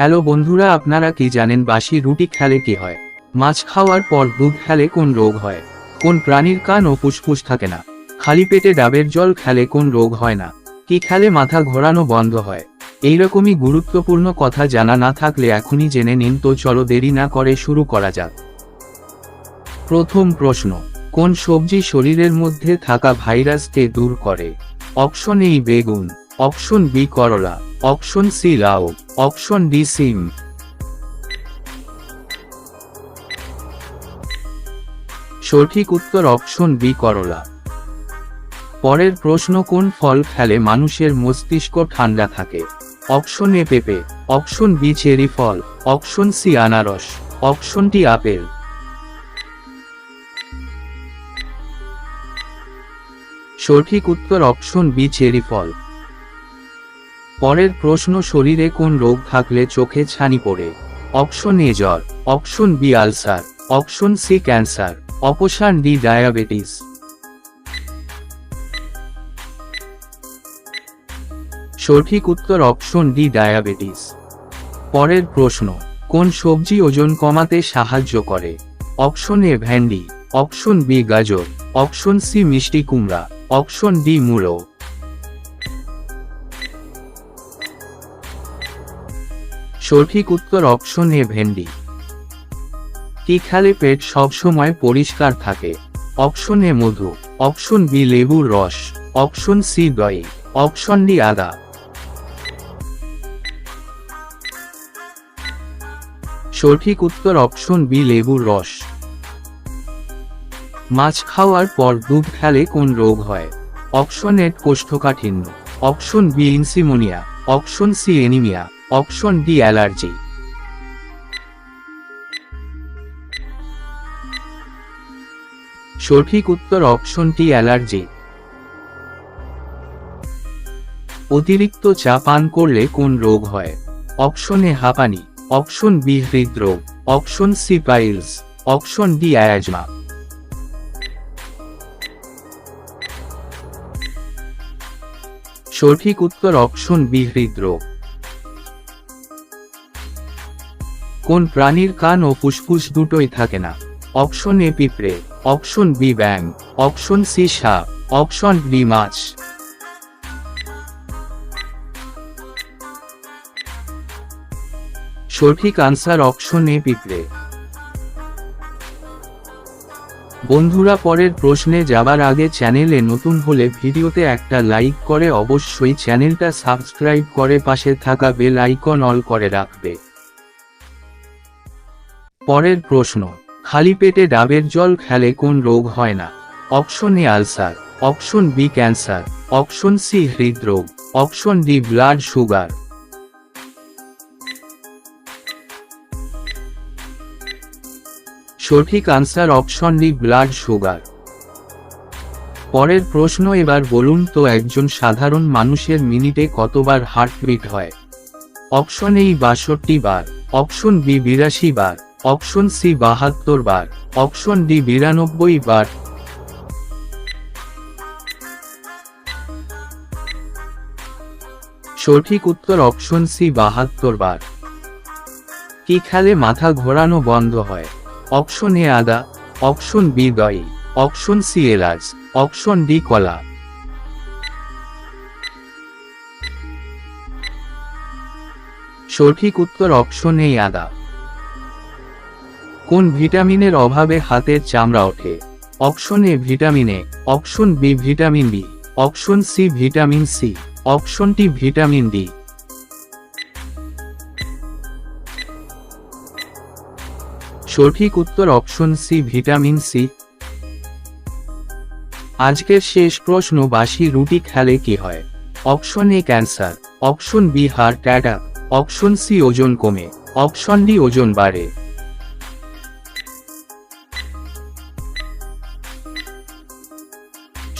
Hello বন্ধুরা আপনারা কি জানেন বাসি রুটি খেলে কি হয়? মাছ খাওয়ার পর দুধ খেলে কোন রোগ হয়? কোন প্রাণীর কান ও ফুসফুস থাকে না? খালি পেটে ডাবের জল খেলে কোন রোগ হয় না? কি খেলে মাথা ঘোরানো বন্ধ হয়? এইরকমই গুরুত্বপূর্ণ কথা জানা না থাকলে এখনই জেনে নিন তো চলো দেরি না করে শুরু করা যাক। প্রথম প্রশ্ন, কোন সবজি শরীরের মধ্যে থাকা ভাইরাসকে দূর করে? অপশন এই বেগুন। অপশন বি, করলা। অপশন সি লাউ অপশন ডি সিম সঠিক উত্তর অপশন বি করলা পরের প্রশ্ন, কোন ফল খেলে মানুষের মস্তিষ্ক ঠান্ডা থাকে? অপশন এ পেঁপে। অপশন বি চেরি ফল। অপশন সি আনারস। অপশন টি আপেল। সঠিক উত্তর অপশন বি চেরি ফল। পরের প্রশ্ন শরীরে কোন রোগ থাকলে চোখে ছানি পড়ে? অপশন এ জ্বর, option B ulcer, option C cancer, option D diabetes. সঠিক উত্তর অপশন ডি ডায়াবেটিস। পরের প্রশ্ন, কোন সবজি ওজন কমাতে সাহায্য করে? অপশন এ ভেন্ডি, অপশন বি গাজর, অপশন সি মিষ্টি কুমড়া, অপশন ডি মূলো সঠিক উত্তর অপশন এ ভেন্ডি। কি খেলে পেট সবসময় পরিষ্কার থাকে। অপশন এ মধু। অপশন বি লেবুর রস। অপশন সি দই। অপশন ডি আদা। সঠিক উত্তর অপশন বি লেবুর রস। মাছ খাওয়ার পর দুধ খেলে কোন রোগ হয়? অপশন এ কোষ্ঠকাঠিন্য। Option B insomnia. Option C anaemia. Option D, allergy. সঠিক উত্তর অপশন টি অ্যালার্জি। অতিরিক্ত চা পান করলে কোন রোগ হয়? অপশন এ, হাঁপানি। অপশন বি, হৃদরোগ। Option C, piles. Option D, asthma. সঠিক উত্তর অপশন বি, হৃদরোগ। কোন প্রাণীর কান ও ফুসফুস দুটোই থাকে না। অপশন এ পিঁপড়ে, অপশন বি ব্যাং অপশন সি সাপ, অপশন ডি মাছ। সঠিক আনসার অপশন এ পিঁপড়ে। বন্ধুরা, পরের প্রশ্নে যাবার আগে চ্যানেলে নতুন হলে ভিডিওতে একটা লাইক করে অবশ্যই চ্যানেলটা সাবস্ক্রাইব করে পাশে থাকা বেল আইকন অল করে রাখবে। পরের প্রশ্ন, খালি পেটে ডাবের জল খেলে কোন রোগ হয় না? Option A ulcer, option B cancer, option C হৃদরোগ, অপশন ডি ব্লাড সুগার। সঠিক answer option D blood sugar. পরের প্রশ্ন এবার বলুন তো একজন সাধারণ মানুষের মিনিটে কতবার হার্টবিট হয়? অপশন এই বাষট্টি বার, অপশন বি বিরাশি বার। অপশন সি বাহাত্তর বার, অপশন ডি বিরানব্বই বার। সঠিক উত্তর অপশন সি বাহাত্তর বার। কি খেলে মাথা ঘোরানো বন্ধ হয়? অপশন এ আদা, অপশন বি দই, অপশন সি এলাচ, অপশন ডি কলা। সঠিক উত্তর অপশন এই আদা। কোন ভিটামিনের অভাবে হাতের চামড়া ওঠে? Option A vitamin A, option B vitamin B, option C vitamin C, option D vitamin D. সঠিক উত্তর অপশন সি ভিটামিন সি। আজকের শেষ প্রশ্ন বাসি রুটি খেলে কি হয়? Option A cancer, option B heart attack, option C ওজন কমে, অপশন ডি ওজন বাড়ে।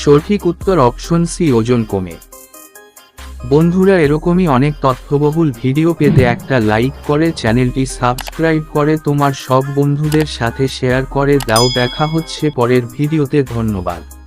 সঠিক উত্তর অপশন সি, ওজন কমে। বন্ধুরা, এরকমই অনেক তথ্যবহুল ভিডিও পেতে একটা লাইক করে, চ্যানেলটি সাবস্ক্রাইব করে, তোমার সব বন্ধুদের সাথে শেয়ার করে, দাও। দেখা হচ্ছে পরের ভিডিওতে। ধন্যবাদ।